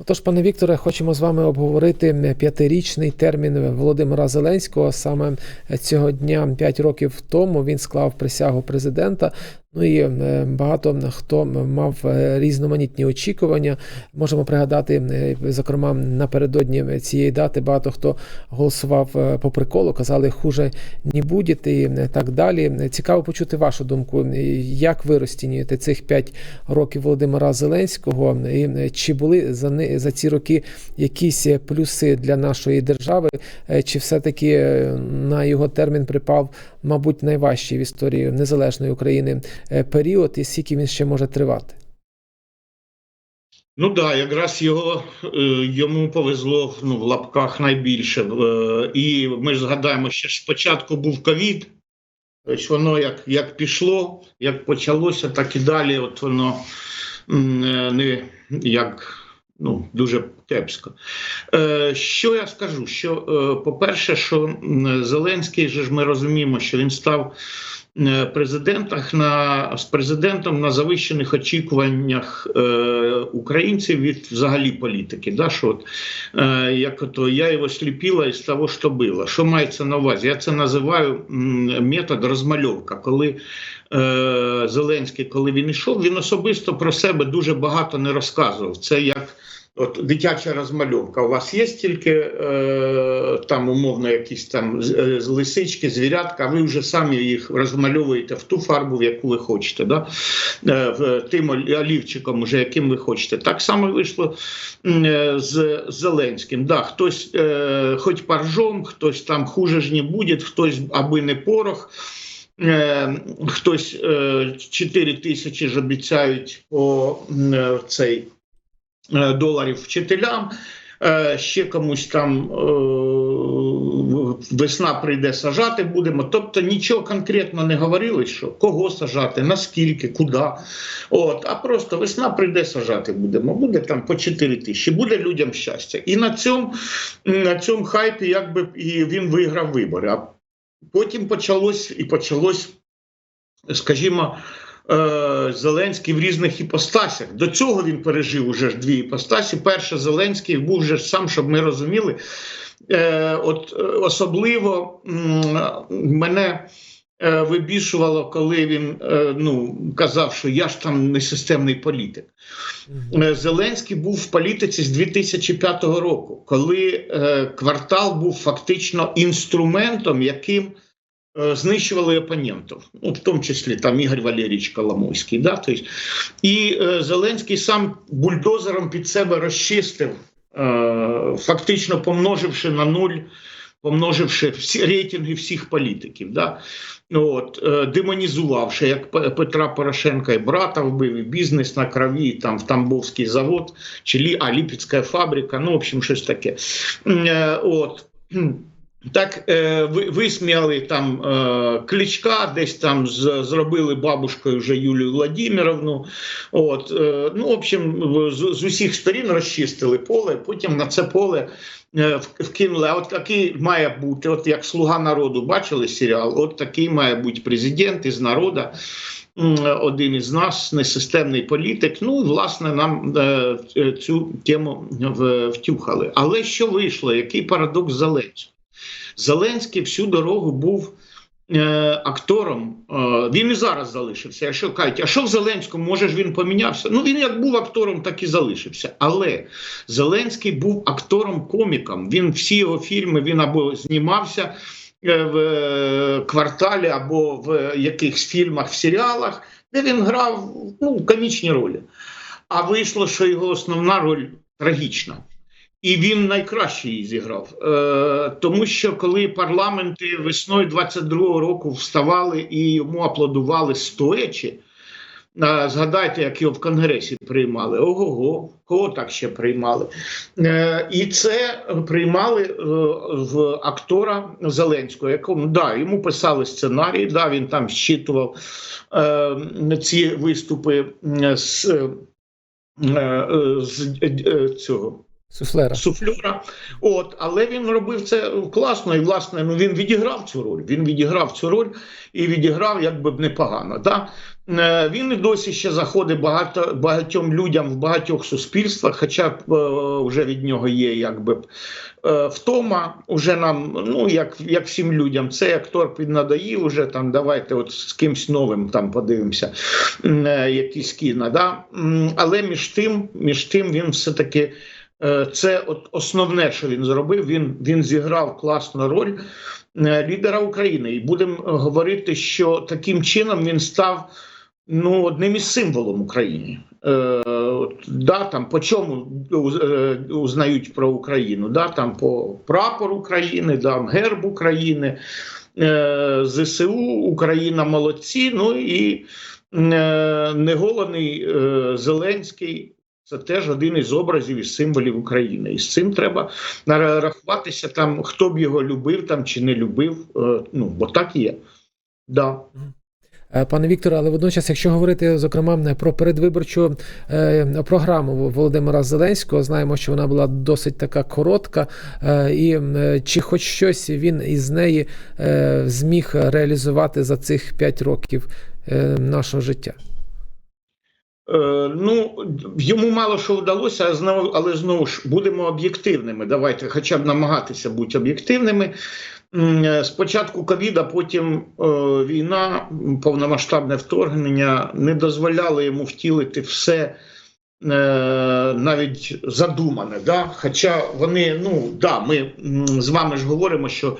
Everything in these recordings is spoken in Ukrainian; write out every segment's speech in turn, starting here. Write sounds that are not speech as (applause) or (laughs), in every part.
Отож, пане Вікторе, хочемо з вами обговорити п'ятирічний термін Володимира Зеленського. Саме цього дня, п'ять років тому, він склав присягу президента. Ну і е, багато хто мав е, різноманітні очікування. Можемо пригадати, е, зокрема, напередодні цієї дати багато хто голосував по приколу, казали хуже не буде і так далі. Цікаво почути вашу думку. Як ви розцінюєте цих п'ять років Володимира Зеленського? І чи були за ни- за ці роки якісь плюси для нашої держави? Чи все-таки е, на його термін припав, мабуть, найважчий в історії незалежної України е, період, і скільки він ще може тривати? Ну да, якраз його е, йому повезло ну, в лапках найбільше. Е, І ми ж згадаємо, що спочатку був ковід, тобто воно як, як пішло, як почалося, так і далі. От воно не як ну, дуже кепсько. Е, Що я скажу? Що, е, по-перше, що Зеленський же ж ми розуміємо, що він став е, президентах на з президентом на завищених очікуваннях е, українців від взагалі політики. Да, що от, е, як ото я його сліпила із того, що було. Що мається на увазі? Я це називаю метод розмальовка. Коли е, Зеленський, коли він йшов, він особисто про себе дуже багато не розказував. Це як От дитяча розмальовка. У вас є тільки е, там умовно якісь там е, лисички, звірятка, ви вже самі їх розмальовуєте в ту фарбу, в яку ви хочете, да? е, в- тим олівчиком, уже яким ви хочете. Так само вийшло е, з Зеленським. Да, хтось е, хоч паржом, хтось там хуже ж не буде, хтось аби не порох. Е, Хтось е, 4 тисячі ж обіцяють по е, цей е, доларів вчителям. е, Ще комусь там е, весна прийде сажати будемо. Тобто нічого конкретно не говорили, що кого сажати, наскільки, куди. От, а просто весна прийде сажати будемо. Буде там по 4 тисячі, буде людям щастя. І на цьому, на цьому хайпі якби і він виграв вибори. Потім почалось і почалось, скажімо. е, Зеленський в різних іпостасях. До цього він пережив уже ж дві іпостасі. Перше, Зеленський був вже сам, щоб ми розуміли. Е, от е, особливо мене вибішувало, коли він е, ну, казав, що я ж там не системний політик. Е, Зеленський був в політиці з 2005 року, коли е, квартал був фактично інструментом, яким е, знищували опонентів, ну, в тому числі там Ігор Валерійович Коломойський. Да? Тобто, і е, Зеленський сам бульдозером під себе розчистив, е, фактично помноживши на нуль. Помноживши всі рейтинги всіх політиків, да? От, е, демонізувавши як Петра Порошенка і брата вбив, і бізнес на крові, там в Тамбовський завод, чи Лі, а, Ліпецька фабрика, ну, в общем, щось таке. Е, От. Так е, ви, висміяли там е, кличка, десь там з, зробили бабушкою вже Юлію Владимировну. От, е, ну, в общем, з, з усіх сторін розчистили поле, потім на це поле е, вкинули. А от такий має бути, от як слуга народу, бачили серіал? От такий має бути президент із народу. Один із нас, несистемний політик. Ну, і, власне, нам е, цю тему втюхали. Але що вийшло? Який парадокс Зеленського? Зеленський всю дорогу був е, актором. Е, він і зараз залишився. Якщо кажуть, а що в Зеленському? Може ж він помінявся? Ну він як був актором, так і залишився. Але Зеленський був актором-коміком. Він всі його фільми він або знімався е, в е, кварталі, або в якихось фільмах, в серіалах, де він грав ну, комічні ролі. А вийшло, що його основна роль трагічна. І він найкраще її зіграв. Е, тому що коли парламенти весною 22-го року вставали і йому аплодували стоячи, е, згадайте, як його в Конгресі приймали. Ого-го, кого так ще приймали? Е, і це приймали е, в актора Зеленського, якому да, йому писали сценарій, да, він там щитував е, ці виступи е, з, е, е, з е, цього Суфлера. суфльора. От, але він робив це класно, і власне ну він відіграв цю роль. Він відіграв цю роль і відіграв якби б непогано. Да? Е, Він і досі ще заходить багато багатьом людям в багатьох суспільствах, хоча б е, вже від нього є якби е, втома. Уже нам, ну як, як всім людям, цей актор піднадоїв. Уже там давайте от з кимсь новим там подивимося, якісь кіно. Да? Але між тим, між тим він все таки. Е, Це от основне, що він зробив. Він, він зіграв класну роль е, лідера України. І будемо говорити, що таким чином він став ну, одним із символом України. Е, да, там, по чому е, узнають про Україну? Да, там, по прапору України, да, герб України, е, ЗСУ, Україна молодці. Ну і е, неголений е, Зеленський. Це теж один із образів і символів України. І з цим треба рахуватися, там, хто б його любив там, чи не любив. Е, ну, бо так є. Да. Е, Пане Вікторе, але водночас, якщо говорити зокрема про передвиборчу е, програму Володимира Зеленського, знаємо, що вона була досить така коротка, і чи хоч щось він із неї зміг реалізувати за цих 5 років нашого життя? Е, ну, йому мало що вдалося, а але знову ж будемо об'єктивними. Давайте хоча б намагатися бути об'єктивними. Е, Спочатку ковіда, потім е, війна, повномасштабне вторгнення не дозволяло йому втілити все навіть задумане. Да? Хоча вони, ну да, ми з вами ж говоримо, що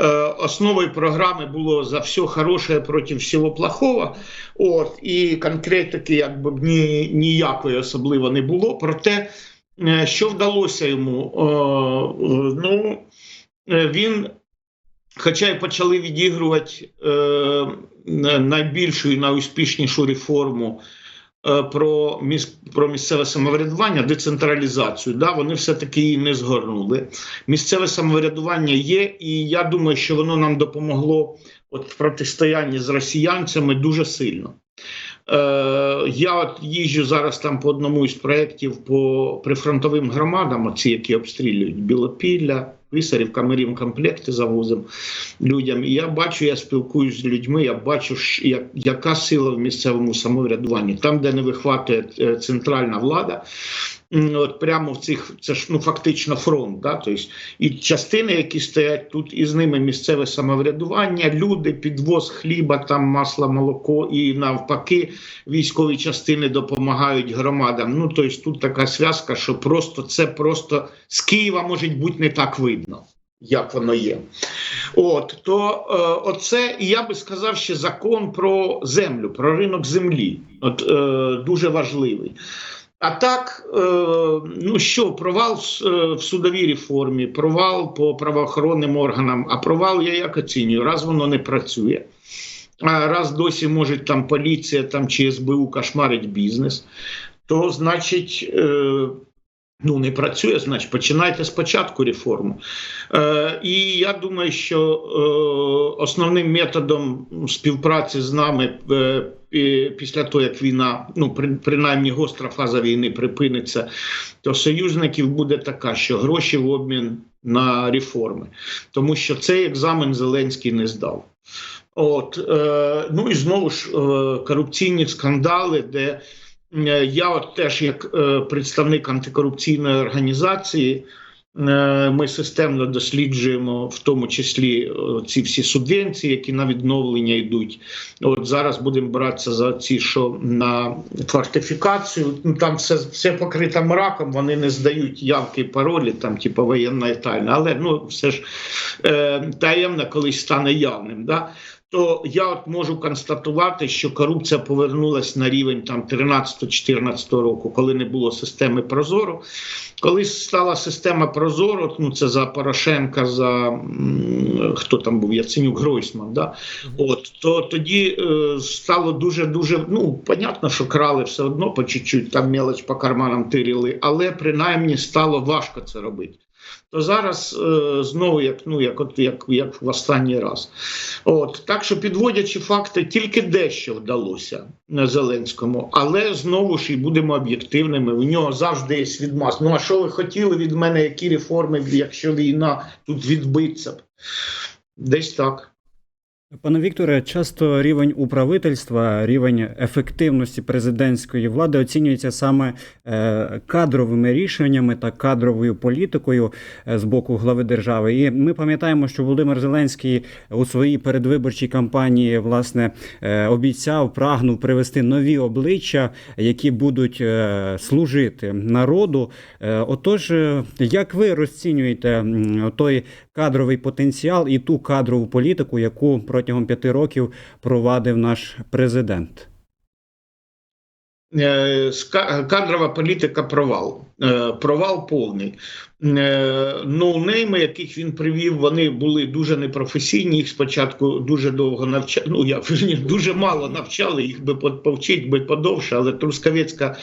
е, основою програми було за все хороше проти всього плохого. От, і конкретики якби ні, ніякої особливо не було. Проте, е, що вдалося йому? Е, ну, він, хоча й почали відігрувати найбільшу і найуспішнішу реформу про, міс, про місцеве самоврядування, децентралізацію, да, вони все-таки її не згорнули. Місцеве самоврядування є, і я думаю, що воно нам допомогло от в протистоянні з росіянцями дуже сильно. Е, я от їжджу зараз там по одному із проєктів по прифронтовим громадам, ці, які обстрілюють Білопілля, Писарівка, ми їм комплекти завозимо людям. І я бачу, я спілкуюся з людьми, я бачу, як, яка сила в місцевому самоврядуванні. Там, де не вихватує е, центральна влада, от прямо в цих, це ж ну фактично фронт. Да? Тобто, і частини, які стоять тут, і з ними місцеве самоврядування, люди, підвоз хліба, там масло, молоко, і навпаки, військові частини допомагають громадам. Ну тобто тут така зв'язка, що просто це просто з Києва може бути не так видно. Як воно є, от то е, оце, і я би сказав, ще закон про землю, про ринок землі. От е, дуже важливий. А так, е, ну що, провал е, в судовій реформі, провал по правоохоронним органам. А провал я як оцінюю, раз воно не працює. Раз досі може там поліція там, чи СБУ кошмарить бізнес, то значить. Ну, не працює, значить, починайте спочатку реформу. Е, і я думаю, що е, основним методом співпраці з нами е, пі- після того, як війна, ну при, принаймні гостра фаза війни припиниться, то союзників буде така, що гроші в обмін на реформи, тому що цей екзамен Зеленський не здав. От, е, ну і знову ж е, корупційні скандали, де я от теж як е, представник антикорупційної організації. е, Ми системно досліджуємо, в тому числі е, ці всі субвенції, які на відновлення йдуть. От зараз будемо братися за ці, що на фортифікацію. Ну там все, все покрито мраком, вони не здають явки паролі, там, типу воєнна і тайна. Але ну все ж е, таємно колись стане явним. Да? То я от можу констатувати, що корупція повернулась на рівень там 13-14 року, коли не було системи Прозоро. Коли стала система Прозоро, ну це за Порошенка, за хто там був Яценюк Гройсман, да? От то тоді е, стало дуже дуже. Ну понятно, що крали все одно по чуть-чуть, там мелоч по карманам тирили, але принаймні стало важко це робити. То зараз е, знову як ну як от як, як в останній раз. От так що підводячи факти, тільки дещо вдалося на Зеленському, але знову ж і будемо об'єктивними. У нього завжди є відмаз. Ну а що ви хотіли від мене? Які реформи, якщо війна тут відбиться? Десь так. Пане Вікторе, часто рівень управительства, рівень ефективності президентської влади оцінюється саме е, кадровими рішеннями та кадровою політикою е, з боку глави держави. І ми пам'ятаємо, що Володимир Зеленський у своїй передвиборчій кампанії власне е, обіцяв, прагнув привести нові обличчя, які будуть служити народу. Отож, як ви розцінюєте той кадровий потенціал і ту кадрову політику, яку протягом п'яти років провадив наш президент? Е, Кадрова політика провал. Е, Провал повний. Е, Ноунейми, яких він привів, вони були дуже непрофесійні. Їх спочатку дуже довго навчали. Ну я дуже мало навчали, їх би по- повчить би подовше, але Трускавецька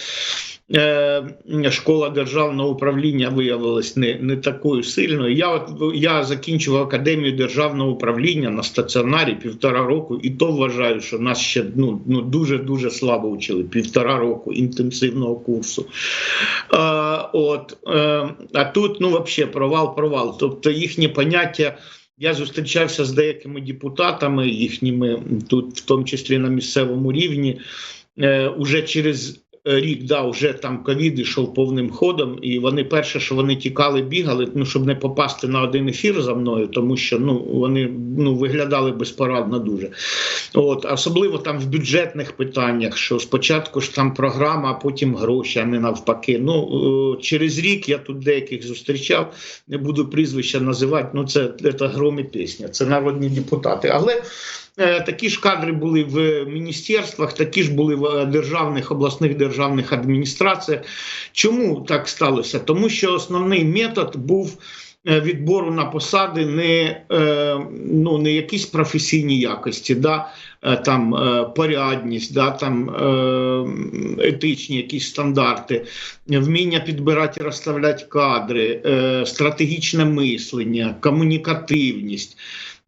школа державного управління виявилась не, не такою сильною. Я я закінчив академію державного управління на стаціонарі півтора року, і то вважаю, що нас ще ну, ну дуже дуже слабо вчили. Півтора року інтенсивного курсу. Е, от, е, а тут ну взагалі провал, провал. Тобто їхні поняття. Я зустрічався з деякими депутатами, їхніми тут, в тому числі на місцевому рівні, е, уже через рік, да, вже там ковід ішов повним ходом, і вони перше, що вони тікали, бігали, ну щоб не попасти на один ефір за мною, тому що ну вони ну виглядали безпорадно дуже. От особливо там в бюджетних питаннях, що спочатку ж там програма, а потім гроші, а не навпаки. Ну е, через рік я тут деяких зустрічав, не буду прізвища називати. Ну це, це гром і пісня, це народні депутати. Але Такі ж кадри були в міністерствах, такі ж були в е, державних обласних державних адміністраціях. Чому так сталося? Тому що основний метод був е, відбору на посади не, е, ну, не якісь професійні якості, да, е, там е, порядність, да, там е, етичні якісь стандарти, вміння підбирати і розставляти кадри, е, стратегічне мислення, комунікативність.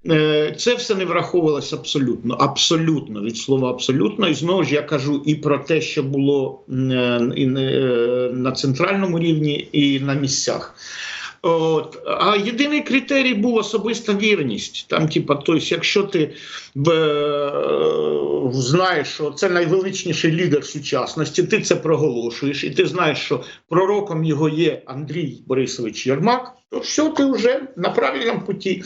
Е, Це все не враховувалося абсолютно, абсолютно від слова абсолютно. І знову ж я кажу і про те, що було е, і е, на центральному рівні, і на місцях. От. А єдиний критерій був особиста вірність. Там, типа, тобто, якщо ти б, знаєш, що це найвеличніший лідер сучасності, ти це проголошуєш, і ти знаєш, що пророком його є Андрій Борисович Єрмак, то все, ти вже на правильному путі.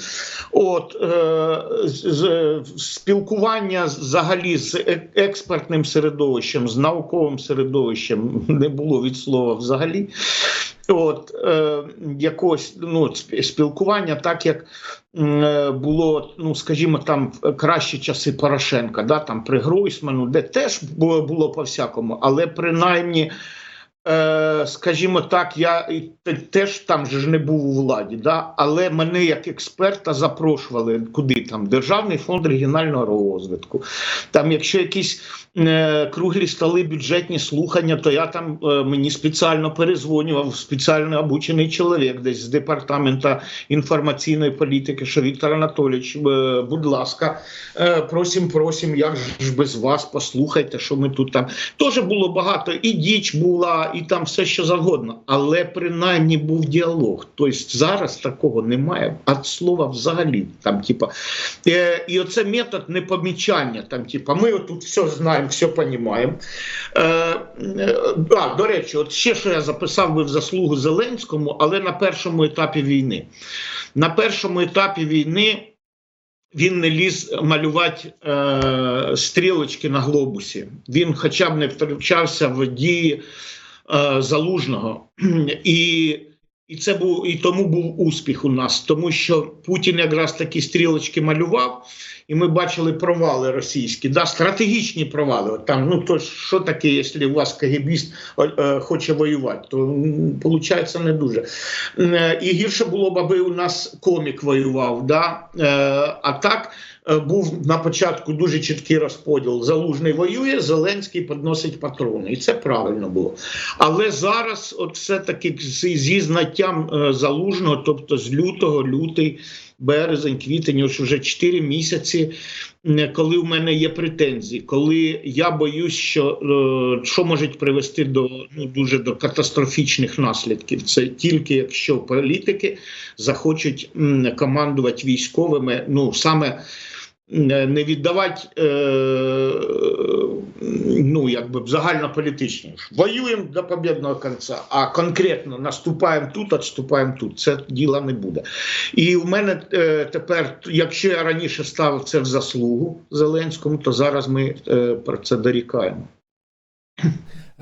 От, е, спілкування взагалі з е- експертним середовищем, з науковим середовищем не було від слова взагалі. От, е, якогось ну, спілкування, так як е, було, ну скажімо, там в кращі часи Порошенка, да, там при Гройсману, де теж було, було по-всякому, але принаймні. Е, скажімо так, я теж там ж не був у владі, да? але мене як експерта запрошували куди там Державний фонд регіонального розвитку. Там, якщо якісь е, круглі столи, бюджетні слухання, то я там е, мені спеціально перезвонював спеціально обучений чоловік десь з департамента інформаційної політики, що Віктор Анатолійович, е, будь ласка, е, просім, просім, як ж без вас, послухайте, що ми тут там. Теж було багато, і діч була, і там все що завгодно, але принаймні був діалог. Тобто зараз такого немає, а слова взагалі. Там, типа, е, і оце метод непомічання. Там, типа, ми отут все знаємо, все розуміємо. Е, е, до речі, от ще що я записав би в заслугу Зеленському, але на першому етапі війни. На першому етапі війни. Він не ліз малювати е, стрілочки на глобусі. Він хоча б не втручався в дії залужного. (clears throat) І, і це був і тому був успіх у нас, тому що Путін якраз такі стрілочки малював, і ми бачили провали російські, да, стратегічні провали. От там, ну то що таке, якщо у вас КГБіст е, хоче воювати, то виходить не дуже. Е, І гірше було б, аби у нас комік воював. Да? Е, А так е, був на початку дуже чіткий розподіл. Залужний воює, Зеленський підносить патрони. І це правильно було. Але зараз, от все-таки з- зі знаттям е, залужного, тобто з лютого, лютий, березень, квітень, ось вже 4 місяці, коли в мене є претензії, коли я боюсь, що, е, що може привести до ну, дуже до катастрофічних наслідків. Це тільки якщо політики захочуть командувати військовими, ну саме е, не віддавати е, ну, якби загальнополітичні. Воюємо до побідного кінця, а конкретно наступаємо тут, відступаємо тут. Це діла не буде. І в мене е, тепер, якщо я раніше ставив це в заслугу Зеленському, то зараз ми е, про це дорікаємо.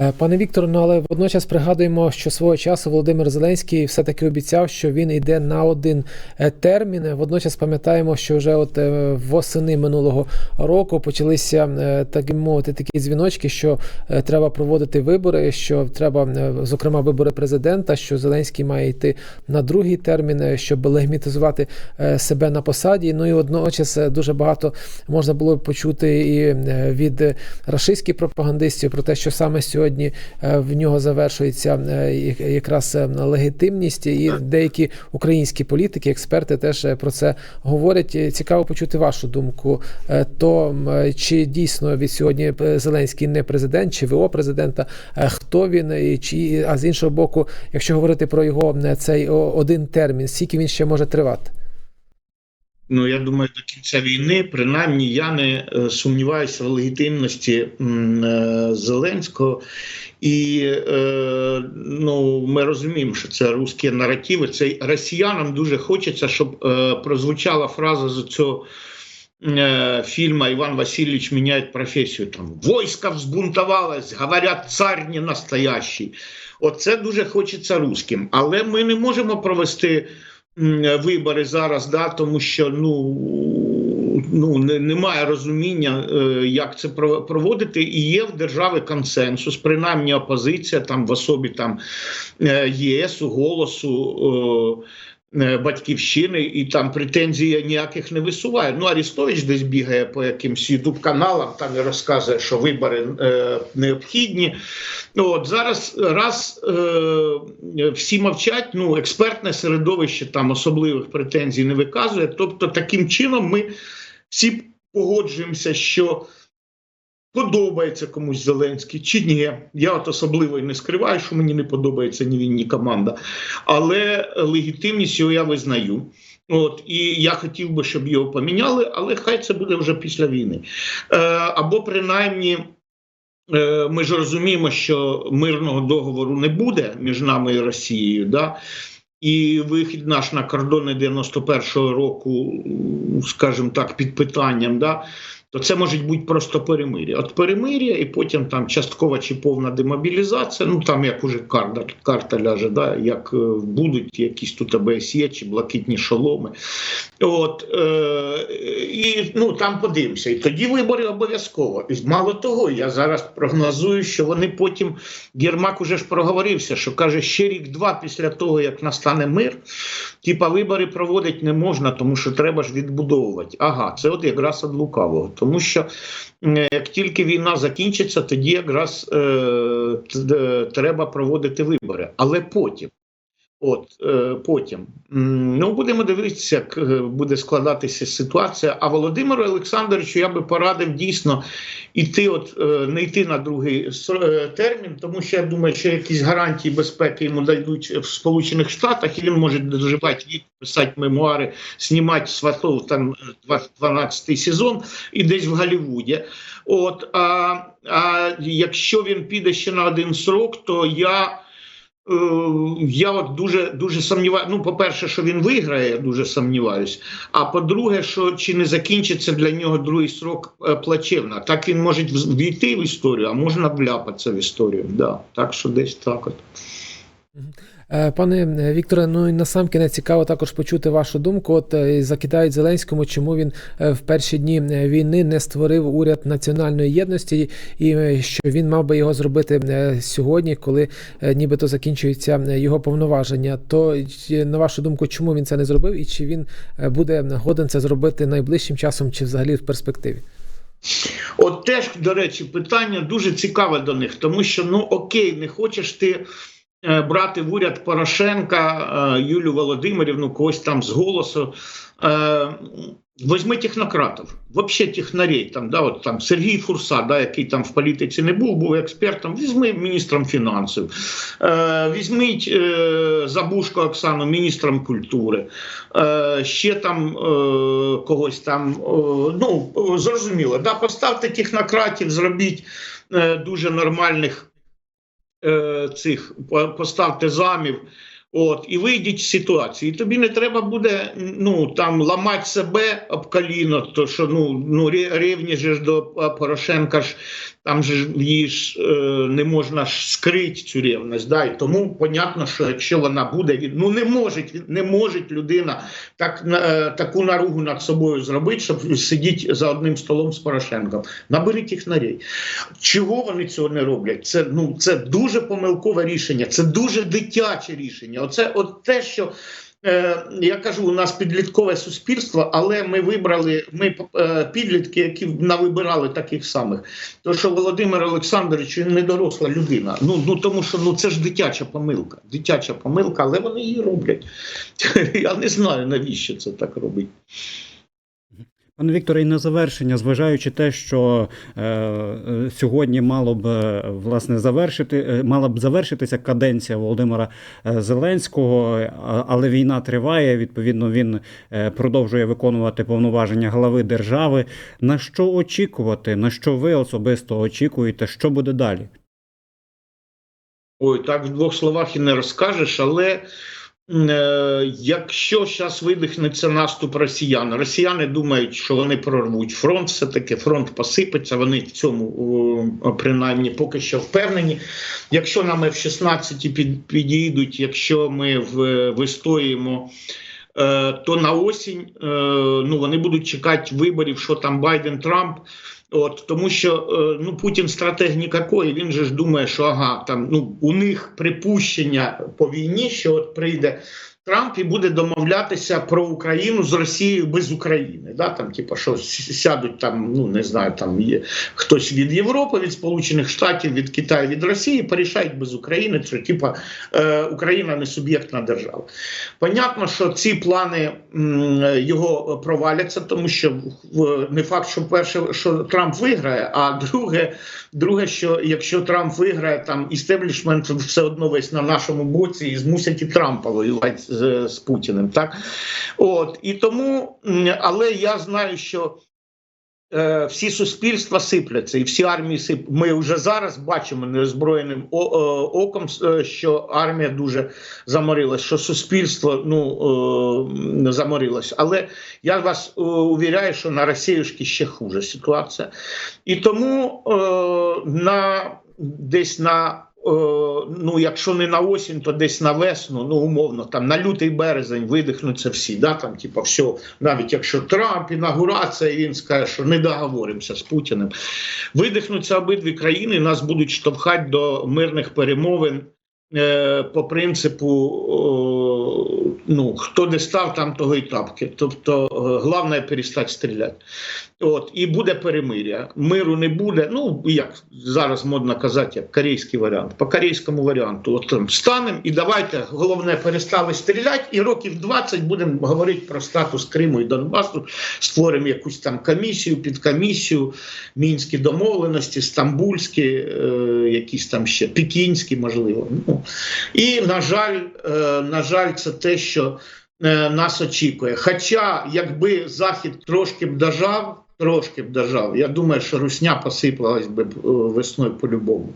Е, Пане Вікторе, ну але водночас пригадуємо, що свого часу Володимир Зеленський все-таки обіцяв, що він йде на один е, термін. Водночас пам'ятаємо, що вже от е, восени минулого року почалися так мовити такі дзвіночки, що треба проводити вибори, що треба, зокрема, вибори президента, що Зеленський має йти на другий термін, щоб легімітизувати е, себе на посаді. Ну і водночас дуже багато можна було почути і від рашистських пропагандистів про те, що саме сьогодні е, в нього завершується е, якраз е, легітимність, і деякі українські політики, експерти теж про це говорять. Цікаво почути вашу думку. То чи дійсно від сьогодні Зеленський не президент, чи ВО президента? Хто він? І Чи а з іншого боку, якщо говорити про його е, цей один термін, скільки він ще може тривати? Ну, я думаю, до кінця війни, принаймні, я не е, сумніваюся в легітимності е, Зеленського. І е, ну, ми розуміємо, що це русські наративи. Це росіянам дуже хочеться, щоб прозвучала фраза з цього фільму Іван Васильович міняє професію. Там войско взбунтовалось, говорять, цар не настоящий. Оце дуже хочеться русським. Але ми не можемо провести вибори зараз, да, тому що ну, ну не, немає розуміння, е, як це про- проводити, і є в державі консенсус, принаймні опозиція там в особі там е, ЄС, голосу. Е, Батьківщини і там претензій ніяких не висуває. Ну Арістович десь бігає по якимсь ютуб каналам, там і розказує, що вибори е, необхідні. Ну, От зараз раз е, всі мовчать, ну експертне середовище там особливих претензій не виказує. Тобто, таким чином ми всі погоджуємося, що подобається комусь Зеленський чи ні. Я от особливо і не скриваю, що мені не подобається ні він, ні команда. Але легітимність його я визнаю. От і я хотів би, щоб його поміняли, але хай це буде вже після війни. Е, або принаймні. Е, Ми ж розуміємо, що мирного договору не буде між нами і Росією, да? і вихід наш на кордони 91-го року, скажімо так, під питанням, да? То це може бути просто перемир'я. От перемир'я, і потім там часткова чи повна демобілізація. Ну там як уже карта, карта ляже, да? як е, будуть якісь тут АБСЄ чи блакитні шоломи. От, е, і ну, там подивимося. І тоді вибори обов'язково. І мало того, я зараз прогнозую, що вони потім. Єрмак уже ж проговорився, що каже, ще рік-два після того, як настане мир, типа вибори проводити не можна, тому що треба ж відбудовувати. Ага, це от якраз від лукавого. Тому що е, як тільки війна закінчиться, тоді якраз е, треба проводити вибори. Але потім. От е, потім ну будемо дивитися, як е, буде складатися ситуація. А Володимиру Олександровичу я би порадив дійсно іти, от е, не йти на другий термін, тому що я думаю, що якісь гарантії безпеки йому дадуть в Сполучених Штатах, і він може доживати вік, писати мемуари, знімати сватов там 12-й сезон і десь в Голлівуді. От а, а якщо він піде ще на один срок, то я. Е, Я от дуже дуже сумніваюся. Ну, по-перше, що він виграє, я дуже сумніваюсь. А по-друге, що чи не закінчиться для нього другий срок е, плачевно. Так він може війти в історію, а можна вляпатися в історію. Да. Так що десь так от. Е, Пане Вікторе, ну і насамкінець цікаво також почути вашу думку. От е, закидають Зеленському, чому він е, в перші дні війни не створив уряд національної єдності, і що він мав би його зробити сьогодні, коли нібито закінчується його повноваження. То на вашу думку, чому він це не зробив, і чи він буде годен це зробити найближчим часом, чи взагалі в перспективі? От теж, до речі, питання дуже цікаве до них, тому що ну окей, не хочеш ти брати в уряд Порошенка, е, Юлю Володимирівну, когось там з голосу. Е, Возьми технократів, вообще технарей, там, да, от, там, Сергій Фурса, да, який там в політиці не був, був експертом, візьми міністром фінансів, е, візьміть е, Забушко Оксану міністром культури, е, ще там е, когось там, е, ну, е, зрозуміло, да, поставте технократів, зробіть е, дуже нормальних е, цих, по- поставте замів. От, і вийдіть з ситуації. І тобі не треба буде ну, там, ламати себе об коліно, то що ну, ну, же ж до Порошенка ж там же її ж е, не можна ж скрити цю ревність. Да? І тому понятно, що якщо вона буде, ну не може, не може людина так, е, таку наругу над собою зробити, щоб сидіти за одним столом з Порошенком. Наберіть їх нарей. Чого вони цього не роблять? Це ну це дуже помилкове рішення, це дуже дитяче рішення. Оце от те, що. Е, я кажу, у нас підліткове суспільство, але ми вибрали ми е, підлітки, які навибирали таких самих. То що Володимир Олександрович він не доросла людина. Ну ну тому що ну це ж дитяча помилка. Дитяча помилка, але вони її роблять. (laughs) Я не знаю навіщо це так робить. Пане Вікторе, і на завершення, зважаючи те, що е, е, сьогодні мало б е, власне завершити, е, мала б завершитися каденція Володимира Зеленського, але війна триває. Відповідно, він продовжує виконувати повноваження глави держави. На що очікувати? На що ви особисто очікуєте? Що буде далі? Ой, так в двох словах і не розкажеш, але якщо зараз видихнеться наступ росіян, росіяни думають, що вони прорвуть фронт, все-таки фронт посипеться, вони в цьому принаймні поки що впевнені. Якщо нам F-16 під, підійдуть, якщо ми в, вистоїмо. е, То на осінь е, ну вони будуть чекати виборів, що там Байден Трамп. От тому, що е, ну Путін стратег нікакої. Він же ж думає, що ага, там ну у них припущення по війні, що от прийде Трамп і буде домовлятися про Україну з Росією без України. Да? Там, типу, що сядуть там, ну не знаю, там є хтось від Європи, від Сполучених Штатів, від Китаю, від Росії, порішають без України, що типу, е, Україна не суб'єктна держава. Понятно, що ці плани м, його проваляться, тому що в- не факт, що перше, що Трамп виграє, а друге, друге, що якщо Трамп виграє, там істеблішмент все одно весь на нашому боці і змусять і Трампа воювати з, з Путіним. Так от і тому, але я знаю, що. Е, Всі суспільства сипляться, і всі армії сип. Ми вже зараз бачимо неозброєним о- оком, е, що армія дуже заморилась, що суспільство ну е, заморилось. Але я вас е, увіряю, що на Росіюшки ще хуже ситуація. І тому е, на десь на. Е, Ну, якщо не на осінь, то десь на весну, ну умовно, там на лютий березень видихнуться всі. Да, там, типу, все, навіть якщо Трамп, інаугурація, він скаже, що не договоримося з Путіним. Видихнуться обидві країни, нас будуть штовхати до мирних перемовин е, по принципу, ну, хто де став, там того і тапки. Тобто, е, головне перестати стріляти. От, і буде перемиря. Миру не буде. Ну, як зараз модно казати, як корейський варіант. По корейському варіанту, от там станемо і давайте, головне, перестали стріляти, і років 20 будемо говорити про статус Криму і Донбасу, створимо якусь там комісію, підкомісію, мінські домовленості, стамбульські, е, якісь там ще пекінські, можливо. Ну, і, на жаль, е, на жаль, це те, що е, нас очікує. Хоча, якби Захід трошки б дожав, трошки б держав. я думаю, що русня посипалась би е, весною по-любому.